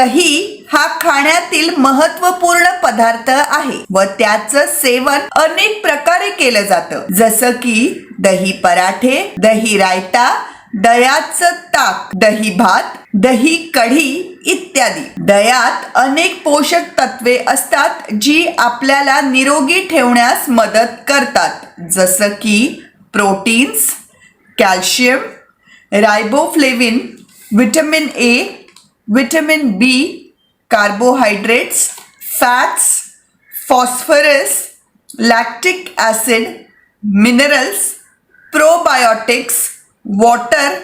दही हा खाण्यातील महत्त्वपूर्ण पदार्थ आहे व त्याचं सेवन अनेक प्रकारे केलं जातं. जसं की दही पराठे दही रायता दह्याचं ताक दही भात दही कढी इत्यादी. दयात अनेक पोषक तत्वे असतात जी आपल्याला निरोगी ठेवण्यास मदत करतात. जसं की proteins calcium riboflavin vitamin A vitamin B carbohydrates fats phosphorus lactic acid minerals probiotics water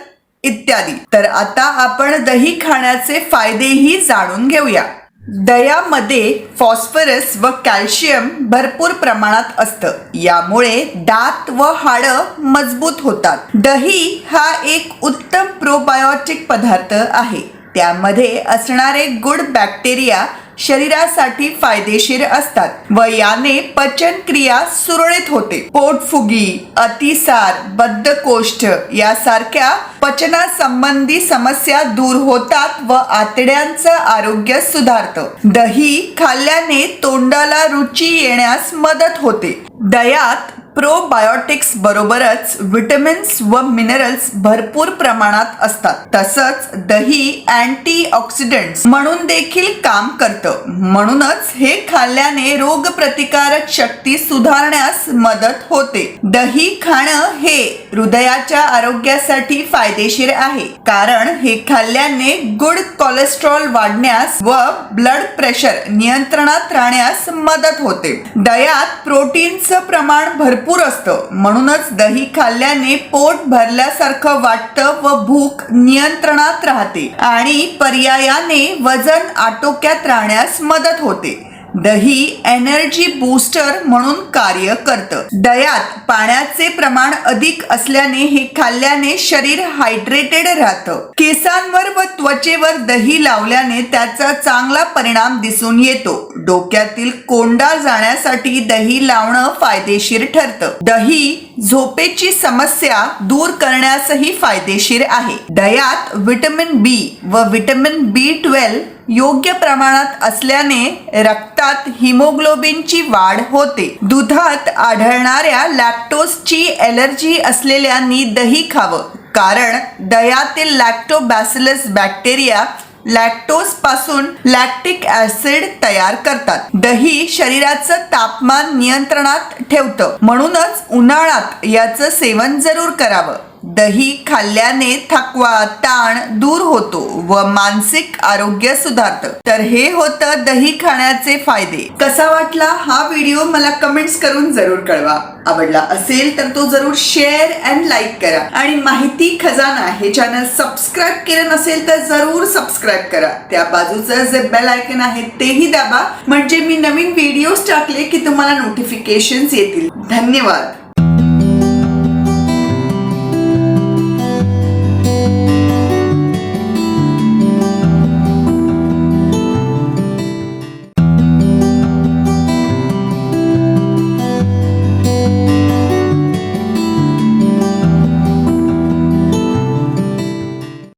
इत्यादी. तर आता आपण दही खाण्याचे फायदेही जाणून घेऊया. दह्यामध्ये फॉस्फरस व कॅल्शियम भरपूर प्रमाणात असतं. यामुळे दात व हाडं मजबूत होतात. दही हा एक उत्तम प्रोबायोटिक पदार्थ आहे. त्यामध्ये असणारे गुड बॅक्टेरिया शरीरासाठी फायदेशीर असतात व याने पचन क्रिया सुरळीत होते. पोटफुगी अतिसार बद्धकोष्ठ यासारख्या पचनासंबंधी समस्या दूर होतात व आतड्यांचं आरोग्य सुधारतं. दही खाल्ल्याने तोंडाला रुची येण्यास मदत होते. दयात प्रोबायोटिक्स बरोबरच व्हिटॅमिन्स व मिनरल्स भरपूर प्रमाणात असतात. तसंच दही अँटी ऑक्सिडंट्स म्हणून देखील काम करतं. म्हणूनच हे खाल्ल्याने रोगप्रतिकारक शक्ती सुधारण्यास मदत होते. दही खाणं हे हृदयाच्या आरोग्यासाठी फायदेशीर आहे. कारण हे खाल्ल्याने गुड कोलेस्ट्रॉल वाढण्यास व ब्लड प्रेशर नियंत्रणात राहण्यास मदत होते. दयात प्रोटीनचं प्रमाण भरपूर असतं. म्हणूनच दही खाल्ल्याने पोट भरल्यासारखं वाटतं व भूक नियंत्रणात राहते आणि पर्यायाने वजन आटोक्यात राहण्यास मदत होते. दही एनर्जी बूस्टर म्हणून कार्य करतं. दयात पाण्याचे प्रमाण अधिक असल्याने हे खाल्ल्याने शरीर हायड्रेटेड राहतं. केसांवर व त्वचेवर दही लावल्याने त्याचा चांगला परिणाम दिसून येतो. डोक्यातील कोंडा जाण्यासाठी दही लावणं फायदेशीर ठरतं. दही झोपेची समस्या दूर करण्यासही फायदेशीर आहे. दयात विटॅमिन बी व विटॅमिन बी ट्वेल्व योग्य प्रमाणात असल्याने रक्तात हिमोग्लोबिनची वाढ होते. दुधात आढळणाऱ्या लॅक्टोजची एलर्जी असलेल्यांनी दही खावं. कारण दयातील लॅक्टोबॅसिलस बॅक्टेरिया लॅक्टोजपासून लॅक्टिक ऍसिड तयार करतात. दही शरीराचं तापमान नियंत्रणात ठेवतं. म्हणूनच उन्हाळ्यात याचं सेवन जरूर करावं. दही खाल्ल्याने थकवा ताण दूर होतो व मानसिक आरोग्य सुधारतं. तर हे होतं दही खाण्याचे फायदे. कसा वाटला हा व्हिडिओ मला कमेंट्स करून जरूर कळवा. आवडला असेल तर तो जरूर शेअर अँड लाईक करा. आणि माहिती खजाना हे चॅनल सबस्क्राईब केलं नसेल तर जरूर सबस्क्राईब करा. त्या बाजूचं जे बेल आयकन आहे तेही दाबा. म्हणजे मी नवीन व्हिडिओज टाकले की तुम्हाला नोटिफिकेशन्स येतील. धन्यवाद.